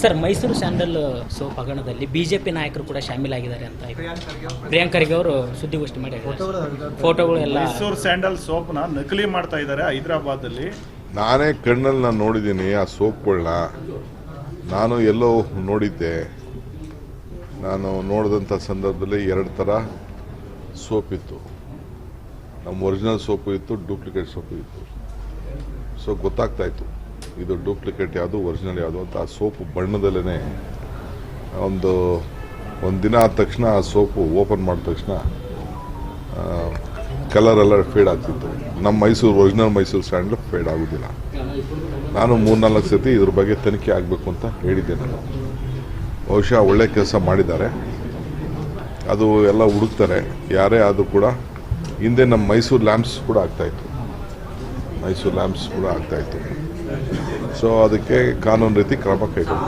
Sir Mysore sandal soap ಹಗರಣದಲ್ಲಿ BJP ನಾಯಕರು ಕೂಡ ಶಾಮೀಲಾಗಿದ್ದಾರೆ ಅಂತ ಪ್ರಿಯಾಂಕ್ ಖರ್ಗೆ ಅವರು ಸುದ್ದಿಗೋಷ್ಠಿ ಮಾಡಿ ಫೋಟೋಗಳು ಎಲ್ಲ ಮೈಸೂರು ಸ್ಯಾಂಡಲ್ ಸೋಪ್ನ ನಕಲಿ ಮಾಡ್ತಾ ಇದ್ದಾರೆ ಹೈದರಾಬಾದಲ್ಲಿ ನಾನೇ ಕಣ್ಣಲ್ಲಿ ನಾನು ನೋಡಿದ್ದೀನಿ ಆ ಸೋಪ್ಗಳನ್ನ ನಾನು ಎಲ್ಲೋ ನೋಡಿದ್ದೆ. ನಾನು ನೋಡಿದಂಥ ಸಂದರ್ಭದಲ್ಲಿ ಎರಡು ಥರ ಸೋಪ್ ಇತ್ತು. ನಮ್ಮ ಒರಿಜಿನಲ್ ಸೋಪು ಇತ್ತು ಡೂಪ್ಲಿಕೇಟ್ ಸೋಪು ಇತ್ತು. ಸೊ ಗೊತ್ತಾಗ್ತಾ ಇತ್ತು. ಇದು ಡೂಪ್ಲಿಕೇಟ್ ಯಾವುದು, ಒರಿಜಿನಲ್ ಯಾವುದು ಅಂತ ಆ ಸೋಪು ಬಣ್ಣದಲ್ಲೇ ಒಂದು ಒಂದು ದಿನ ಆದ ತಕ್ಷಣ ಆ ಸೋಪು ಓಪನ್ ಮಾಡಿದ ತಕ್ಷಣ ಕಲರ್ ಎಲ್ಲ ಫೇಡ್ ಆಗ್ತಿತ್ತು. ನಮ್ಮ Mysore, original Mysore stand fade ಆಗೋದಿಲ್ಲ. ನಾನು ಮೂರ್ನಾಲ್ಕು ಸತಿ ಇದ್ರ ಬಗ್ಗೆ ತನಿಖೆ ಆಗಬೇಕು ಅಂತ ಹೇಳಿದ್ದೆ ನಾನು. ಬಹುಶಃ ಒಳ್ಳೆ ಕೆಲಸ ಮಾಡಿದ್ದಾರೆ. ಅದು ಎಲ್ಲ ಹುಡುಕ್ತಾರೆ. ಯಾರೇ ಆದರೂ ಕೂಡ ಹಿಂದೆ ನಮ್ಮ ಮೈಸೂರು ಲ್ಯಾಂಪ್ಸ್ ಕೂಡ ಆಗ್ತಾಯಿತ್ತು ಮೈಸೂರು ಲ್ಯಾಂಪ್ಸ್ ಕೂಡ ಆಗ್ತಾಯಿತ್ತು ಸೊ ಅದಕ್ಕೆ ಕಾನೂನು ರೀತಿ ಕ್ರಮ ಕೈಗೊಳ್ಳಿ